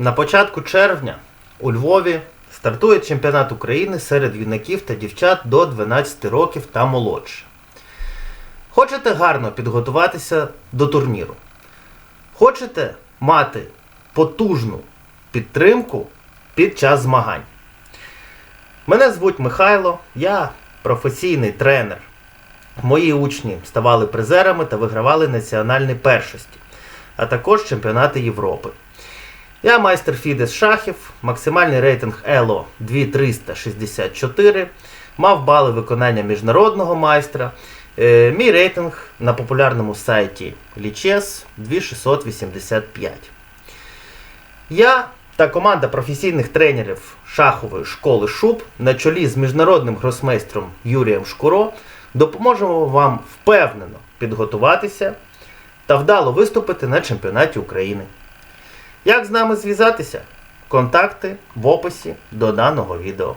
На початку червня у Львові стартує чемпіонат України серед юнаків та дівчат до 12 років та молодше. Хочете гарно підготуватися до турніру? Хочете мати потужну підтримку під час змагань? Мене звуть Михайло, я професійний тренер. Мої учні ставали призерами та вигравали національні першості, а також чемпіонати Європи. Я майстер Фідес шахів, максимальний рейтинг ELO 2364, мав бали виконання міжнародного майстра. Е, Мій рейтинг на популярному сайті Lichess 2685. Я та команда професійних тренерів шахової школи Шуб на чолі з міжнародним гросмейстром Юрієм Шкуро допоможемо вам впевнено підготуватися та вдало виступити на чемпіонаті України. Як з нами зв'язатися? Контакти в описі до даного відео.